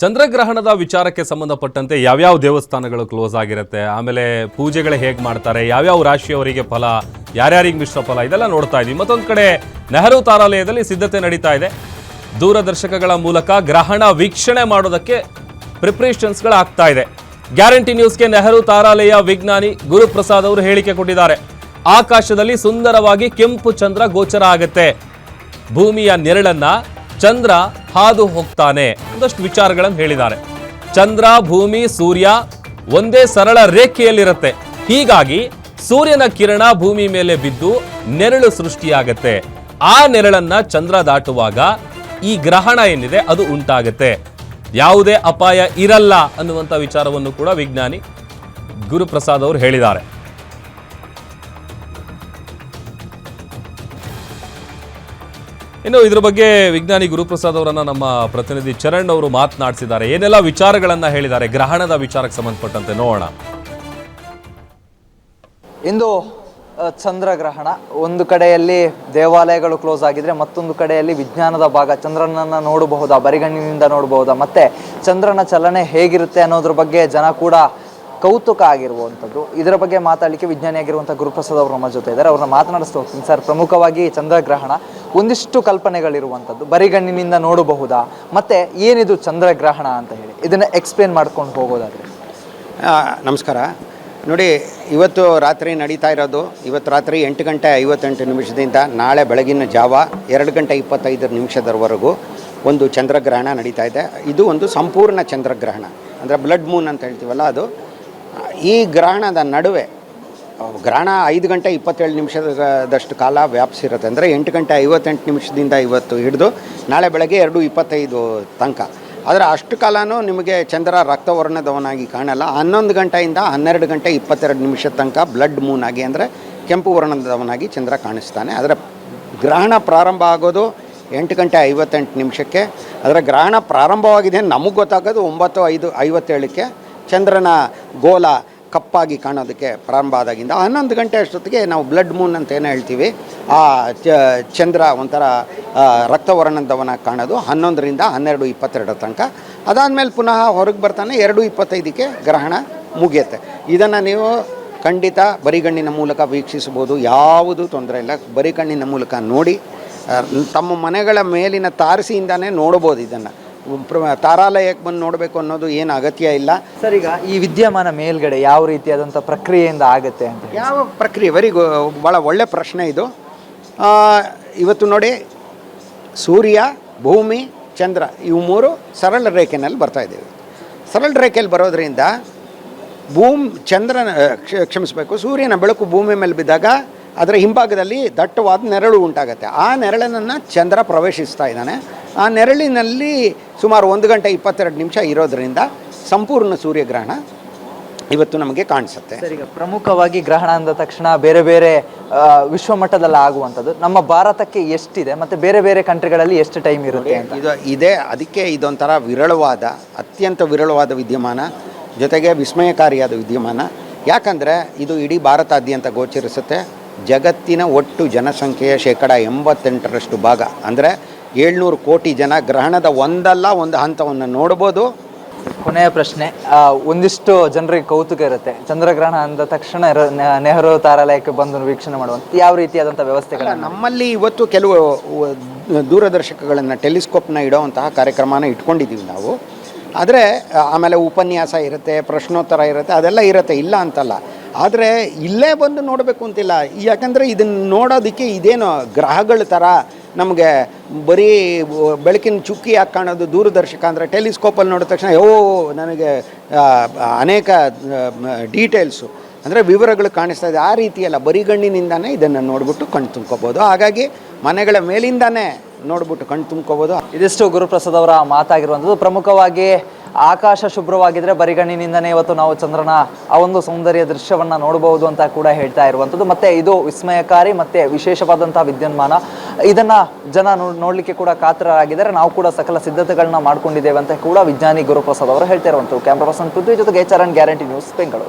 ಚಂದ್ರಗ್ರಹಣದ ವಿಚಾರಕ್ಕೆ ಸಂಬಂಧಪಟ್ಟಂತೆ ಯಾವ್ಯಾವ ದೇವಸ್ಥಾನಗಳು ಕ್ಲೋಸ್ ಆಗಿರುತ್ತೆ, ಆಮೇಲೆ ಪೂಜೆಗಳು ಹೇಗೆ ಮಾಡ್ತಾರೆ, ಯಾವ್ಯಾವ ರಾಶಿಯವರಿಗೆ ಫಲ, ಯಾರ್ಯಾರಿಗೆ ಮಿಶ್ರ ಫಲ, ಇದೆಲ್ಲ ನೋಡ್ತಾ ಇದ್ದೀವಿ. ಮತ್ತೊಂದು ಕಡೆ ನೆಹರು ತಾರಾಲಯದಲ್ಲಿ ಸಿದ್ಧತೆ ನಡೀತಾ ಇದೆ. ದೂರದರ್ಶಕಗಳ ಮೂಲಕ ಗ್ರಹಣ ವೀಕ್ಷಣೆ ಮಾಡೋದಕ್ಕೆ ಪ್ರಿಪ್ರೇಷನ್ಸ್ಗಳು ಆಗ್ತಾ ಇದೆ. ಗ್ಯಾರಂಟಿ ನ್ಯೂಸ್ಗೆ ನೆಹರು ತಾರಾಲಯ ವಿಜ್ಞಾನಿ ಗುರುಪ್ರಸಾದ್ ಅವರು ಹೇಳಿಕೆ ಕೊಟ್ಟಿದ್ದಾರೆ. ಆಕಾಶದಲ್ಲಿ ಸುಂದರವಾಗಿ ಕೆಂಪು ಚಂದ್ರ ಗೋಚರ ಆಗುತ್ತೆ. ಭೂಮಿಯ ನೆರಳನ್ನ ಚಂದ್ರ ಹಾದು ಹೋಗ್ತಾನೆ ಒಂದಷ್ಟು ವಿಚಾರಗಳನ್ನು ಹೇಳಿದ್ದಾರೆ. ಚಂದ್ರ, ಭೂಮಿ, ಸೂರ್ಯ ಒಂದೇ ಸರಳ ರೇಖೆಯಲ್ಲಿರುತ್ತೆ. ಹೀಗಾಗಿ ಸೂರ್ಯನ ಕಿರಣ ಭೂಮಿ ಮೇಲೆ ಬಿದ್ದು ನೆರಳು ಸೃಷ್ಟಿಯಾಗತ್ತೆ. ಆ ನೆರಳನ್ನ ಚಂದ್ರ ದಾಟುವಾಗ ಈ ಗ್ರಹಣ ಏನಿದೆ ಅದು ಉಂಟಾಗತ್ತೆ. ಯಾವುದೇ ಅಪಾಯ ಇರಲ್ಲ ಅನ್ನುವಂಥ ವಿಚಾರವನ್ನು ಕೂಡ ವಿಜ್ಞಾನಿ ಗುರುಪ್ರಸಾದ್ ಅವರು ಹೇಳಿದ್ದಾರೆ. ಇನ್ನು ಇದ್ರ ಬಗ್ಗೆ ವಿಜ್ಞಾನಿ ಗುರುಪ್ರಸಾದ್ ಅವರನ್ನ ನಮ್ಮ ಪ್ರತಿನಿಧಿ ಚರಣ್ ಅವರು ಮಾತನಾಡಿಸಿದ್ದಾರೆ. ಏನೆಲ್ಲ ವಿಚಾರಗಳನ್ನ ಹೇಳಿದ್ದಾರೆ? ಗ್ರಹಣದ ವಿಚಾರಕ್ಕೆ ಸಂಬಂಧಪಟ್ಟಂತೆ ನೋಡೋಣ. ಇಂದು ಚಂದ್ರಗ್ರಹಣ. ಒಂದು ಕಡೆಯಲ್ಲಿ ದೇವಾಲಯಗಳು ಕ್ಲೋಸ್ ಆಗಿದ್ರೆ, ಮತ್ತೊಂದು ಕಡೆಯಲ್ಲಿ ವಿಜ್ಞಾನದ ಭಾಗ. ಚಂದ್ರನನ್ನ ನೋಡಬಹುದಾ? ಬರಿಗಣ್ಣಿನಿಂದ ನೋಡಬಹುದಾ? ಮತ್ತೆ ಚಂದ್ರನ ಚಲನೆ ಹೇಗಿರುತ್ತೆ ಅನ್ನೋದ್ರ ಬಗ್ಗೆ ಜನ ಕೂಡ ಕೌತುಕ ಆಗಿರುವಂಥದ್ದು. ಇದರ ಬಗ್ಗೆ ಮಾತಾಡಲಿಕ್ಕೆ ವಿಜ್ಞಾನಿಯಾಗಿರುವಂಥ ಗುರುಪ್ರಸಾದ್ ಅವರು ನಮ್ಮ ಜೊತೆ ಇದ್ದಾರೆ. ಅವ್ರನ್ನ ಮಾತನಾಡಿಸ್ತಾ ಹೋಗ್ತೀನಿ ಸರ್. ಪ್ರಮುಖವಾಗಿ ಚಂದ್ರಗ್ರಹಣ ಒಂದಿಷ್ಟು ಕಲ್ಪನೆಗಳಿರುವಂಥದ್ದು. ಬರಿಗಣ್ಣಿನಿಂದ ನೋಡಬಹುದಾ? ಮತ್ತು ಏನಿದು ಚಂದ್ರಗ್ರಹಣ ಅಂತ ಹೇಳಿ. ಇದನ್ನು ಎಕ್ಸ್ಪ್ಲೇನ್ ಮಾಡ್ಕೊಂಡು ಹೋಗೋದಾದರೆ. ನಮಸ್ಕಾರ. ನೋಡಿ, ಇವತ್ತು ರಾತ್ರಿ ನಡೀತಾ ಇರೋದು, ಇವತ್ತು ರಾತ್ರಿ ಎಂಟು ಗಂಟೆ ಐವತ್ತೆಂಟು ನಿಮಿಷದಿಂದ ನಾಳೆ ಬೆಳಗಿನ ಜಾವ ಎರಡು ಗಂಟೆ ಇಪ್ಪತ್ತೈದು ನಿಮಿಷದವರೆಗೂ ಒಂದು ಚಂದ್ರಗ್ರಹಣ ನಡೀತಾ ಇದೆ. ಇದು ಒಂದು ಸಂಪೂರ್ಣ ಚಂದ್ರಗ್ರಹಣ. ಅಂದರೆ ಬ್ಲಡ್ ಮೂನ್ ಅಂತ ಹೇಳ್ತೀವಲ್ಲ ಅದು. ಈ ಗ್ರಹಣದ ನಡುವೆ, ಗ್ರಹಣ ಐದು ಗಂಟೆ ಇಪ್ಪತ್ತೇಳು ನಿಮಿಷದಷ್ಟು ಕಾಲ ವ್ಯಾಪಿಸಿರುತ್ತೆ ಅಂದರೆ ಎಂಟು ಗಂಟೆ ಐವತ್ತೆಂಟು ನಿಮಿಷದಿಂದ ಇವತ್ತು ಹಿಡಿದು ನಾಳೆ ಬೆಳಗ್ಗೆ ಎರಡು ಇಪ್ಪತ್ತೈದು ತನಕ. ಆದರೆ ಅಷ್ಟು ಕಾಲನೂ ನಿಮಗೆ ಚಂದ್ರ ರಕ್ತವರ್ಣದವನಾಗಿ ಕಾಣಲ್ಲ. ಹನ್ನೊಂದು ಗಂಟೆಯಿಂದ ಹನ್ನೆರಡು ಗಂಟೆ ಇಪ್ಪತ್ತೆರಡು ನಿಮಿಷದ ತನಕ ಬ್ಲಡ್ ಮೂನ್ ಆಗಿ ಅಂದರೆ ಕೆಂಪು ವರ್ಣದವನಾಗಿ ಚಂದ್ರ ಕಾಣಿಸ್ತಾನೆ. ಅದರ ಗ್ರಹಣ ಪ್ರಾರಂಭ ಆಗೋದು ಎಂಟು ಗಂಟೆ ಐವತ್ತೆಂಟು ನಿಮಿಷಕ್ಕೆ. ಅದರ ಗ್ರಹಣ ಪ್ರಾರಂಭವಾಗಿದೆ ನಮಗೆ ಗೊತ್ತಾಗೋದು ಒಂಬತ್ತು ಐದು ಐವತ್ತೇಳಕ್ಕೆ. ಚಂದ್ರನ ಗೋಲ ಕಪ್ಪಾಗಿ ಕಾಣೋದಕ್ಕೆ ಪ್ರಾರಂಭ ಆದಾಗಿಂದ ಹನ್ನೊಂದು ಗಂಟೆ ಅಷ್ಟೊತ್ತಿಗೆ ನಾವು ಬ್ಲಡ್ ಮೂನ್ ಅಂತ ಏನು ಹೇಳ್ತೀವಿ. ಆ ಚಂದ್ರ ಒಂಥರ ರಕ್ತವರ್ಣದವನ ಕಾಣೋದು. ಹನ್ನೊಂದರಿಂದ ಹನ್ನೆರಡು ಇಪ್ಪತ್ತೆರಡರ ತನಕ. ಅದಾದಮೇಲೆ ಪುನಃ ಹೊರಗೆ ಬರ್ತಾನೆ ಎರಡು ಇಪ್ಪತ್ತೈದಕ್ಕೆ ಗ್ರಹಣ ಮುಗಿಯುತ್ತೆ. ಇದನ್ನು ನೀವು ಖಂಡಿತ ಬರಿಗಣ್ಣಿನ ಮೂಲಕ ವೀಕ್ಷಿಸ್ಬೋದು ಯಾವುದು ತೊಂದರೆ ಇಲ್ಲ. ಬರಿಗಣ್ಣಿನ ಮೂಲಕ ನೋಡಿ ತಮ್ಮ ಮನೆಗಳ ಮೇಲಿನ ತಾರಸಿಯಿಂದನೇ ನೋಡ್ಬೋದು ಇದನ್ನು. ತಾರಾಲಯಕ್ಕೆ ಬಂದು ನೋಡಬೇಕು ಅನ್ನೋದು ಏನು ಅಗತ್ಯ ಇಲ್ಲ. ಸರ್ ಈಗ ಈ ವಿದ್ಯಮಾನ ಮೇಲ್ಗಡೆ ಯಾವ ರೀತಿಯಾದಂಥ ಪ್ರಕ್ರಿಯೆಯಿಂದ ಆಗುತ್ತೆ ಅಂತ ಯಾವ ಪ್ರಕ್ರಿಯೆ? ವೆರಿ ಗು ಭಾಳ ಒಳ್ಳೆ ಪ್ರಶ್ನೆ ಇದು. ಇವತ್ತು ನೋಡಿ ಸೂರ್ಯ ಭೂಮಿ ಚಂದ್ರ ಇವು ಮೂರು ಸರಳ ರೇಖೆನಲ್ಲಿ ಬರ್ತಾ ಇದ್ದೀವಿ. ಸರಳ ರೇಖೆಯಲ್ಲಿ ಬರೋದ್ರಿಂದ ಭೂಮಿ ಚಂದ್ರನ ಕ್ಷ ಕ್ಷಮಿಸಬೇಕು ಸೂರ್ಯನ ಬೆಳಕು ಭೂಮಿ ಮೇಲೆ ಬಿದ್ದಾಗ ಅದರ ಹಿಂಭಾಗದಲ್ಲಿ ದಟ್ಟವಾದ ನೆರಳು ಉಂಟಾಗುತ್ತೆ. ಆ ನೆರಳನ್ನು ಚಂದ್ರ ಪ್ರವೇಶಿಸ್ತಾ ಇದ್ದಾನೆ. ಆ ನೆರಳಿನಲ್ಲಿ ಸುಮಾರು ಒಂದು ಗಂಟೆ ಇಪ್ಪತ್ತೆರಡು ನಿಮಿಷ ಇರೋದರಿಂದ ಸಂಪೂರ್ಣ ಸೂರ್ಯಗ್ರಹಣ ಇವತ್ತು ನಮಗೆ ಕಾಣಿಸುತ್ತೆ. ಸರ್ ಈಗ ಪ್ರಮುಖವಾಗಿ ಗ್ರಹಣ ಅಂದ ತಕ್ಷಣ ಬೇರೆ ಬೇರೆ ವಿಶ್ವಮಟ್ಟದಲ್ಲಿ ಆಗುವಂಥದ್ದು. ನಮ್ಮ ಭಾರತಕ್ಕೆ ಎಷ್ಟಿದೆ ಮತ್ತು ಬೇರೆ ಬೇರೆ ಕಂಟ್ರಿಗಳಲ್ಲಿ ಎಷ್ಟು ಟೈಮ್ ಇರುತ್ತೆ ಅಂತ? ಇದು ಇದೆ. ಅದಕ್ಕೆ ಇದೊಂಥರ ವಿರಳವಾದ ಅತ್ಯಂತ ವಿರಳವಾದ ವಿದ್ಯಮಾನ ಜೊತೆಗೆ ವಿಸ್ಮಯಕಾರಿಯಾದ ವಿದ್ಯಮಾನ. ಯಾಕಂದರೆ ಇದು ಇಡೀ ಭಾರತಾದ್ಯಂತ ಗೋಚರಿಸುತ್ತೆ. ಜಗತ್ತಿನ ಒಟ್ಟು ಜನಸಂಖ್ಯೆಯ ಶೇಕಡ ಎಂಬತ್ತೆಂಟರಷ್ಟು ಭಾಗ. ಅಂದರೆ ಏಳ್ನೂರು ಕೋಟಿ ಜನ ಗ್ರಹಣದ ಒಂದಲ್ಲ ಒಂದು ಹಂತವನ್ನು ನೋಡ್ಬೋದು. ಕೊನೆಯ ಪ್ರಶ್ನೆ ಒಂದಿಷ್ಟು ಜನರಿಗೆ ಕೌತುಕ ಇರುತ್ತೆ. ಚಂದ್ರಗ್ರಹಣ ಅಂದ ತಕ್ಷಣ ನೆಹರು ತಾರಾಲಯಕ್ಕೆ ಬಂದು ವೀಕ್ಷಣೆ ಮಾಡುವಂಥ ಯಾವ ರೀತಿಯಾದಂಥ ವ್ಯವಸ್ಥೆಗಳ ನಮ್ಮಲ್ಲಿ ಇವತ್ತು ಕೆಲವು ದೂರದರ್ಶಕಗಳನ್ನು ಟೆಲಿಸ್ಕೋಪ್ನ ಇಡೋವಂತಹ ಕಾರ್ಯಕ್ರಮನ ಇಟ್ಕೊಂಡಿದ್ದೀವಿ ನಾವು. ಆದರೆ ಆಮೇಲೆ ಉಪನ್ಯಾಸ ಇರುತ್ತೆ ಪ್ರಶ್ನೋತ್ತರ ಇರುತ್ತೆ ಅದೆಲ್ಲ ಇರುತ್ತೆ. ಇಲ್ಲ ಅಂತಲ್ಲ. ಆದರೆ ಇಲ್ಲೇ ಬಂದು ನೋಡಬೇಕು ಅಂತಿಲ್ಲ. ಯಾಕಂದರೆ ಇದನ್ನು ನೋಡೋದಕ್ಕೆ ಇದೇನು ಗ್ರಹಗಳ ಥರ ನಮಗೆ ಬರೀ ಬೆಳಕಿನ ಚುಕ್ಕಿ ಯಾಕೆ ಕಾಣೋದು ದೂರದರ್ಶಕ ಅಂದರೆ ಟೆಲಿಸ್ಕೋಪಲ್ಲಿ ನೋಡಿದ ತಕ್ಷಣ ಓ ನನಗೆ ಅನೇಕ ಡೀಟೇಲ್ಸು ಅಂದರೆ ವಿವರಗಳು ಕಾಣಿಸ್ತಾ ಇದೆ. ಆ ರೀತಿಯಲ್ಲ ಬರಿಗಣ್ಣಿನಿಂದಾನೇ ಇದನ್ನು ನೋಡಿಬಿಟ್ಟು ಕಣ್ ತುಂಬ್ಕೋಬೋದು. ಹಾಗಾಗಿ ಮನೆಗಳ ಮೇಲಿಂದಾನೇ ನೋಡ್ಬಿಟ್ಟು ಕಣ್ ತುಂಬ್ಕೋಬೋದು. ಇದಿಷ್ಟು ಗುರುಪ್ರಸಾದ್ ಅವರ ಮಾತಾಗಿರುವಂಥದ್ದು ಪ್ರಮುಖವಾಗಿ ಆಕಾಶ ಶುಭ್ರವಾಗಿದ್ರೆ ಬರಿಗಣ್ಣಿನಿಂದನೇ ಇವತ್ತು ನಾವು ಚಂದ್ರನ ಆ ಒಂದು ಸೌಂದರ್ಯ ದೃಶ್ಯವನ್ನ ನೋಡಬಹುದು ಅಂತ ಕೂಡ ಹೇಳ್ತಾ ಇರುವಂಥದ್ದು. ಮತ್ತೆ ಇದು ವಿಸ್ಮಯಕಾರಿ, ಮತ್ತೆ ವಿಶೇಷವಾದಂತಹ ವಿದ್ಯನ್ಮಾನ. ಇದನ್ನ ಜನ ನೋಡ್ಲಿಕ್ಕೆ ಕೂಡ ಕಾತರರಾಗಿದ್ದಾರೆ. ನಾವು ಕೂಡ ಸಕಲ ಸಿದ್ಧತೆಗಳನ್ನ ಮಾಡ್ಕೊಂಡಿದ್ದೇವೆ ಅಂತ ಕೂಡ ವಿಜ್ಞಾನಿ ಗುರುಪ್ರಸಾದ್ ಅವರು ಹೇಳ್ತಾ ಇರುವಂಥದ್ದು. ಕ್ಯಾಮ್ರಾ ಪರ್ಸನ್ ಪೃಥ್ವಿ ಜೊತೆಗೆ ಗ್ಯಾರಂಟಿ ನ್ಯೂಸ್ ಬೆಂಗಳೂರು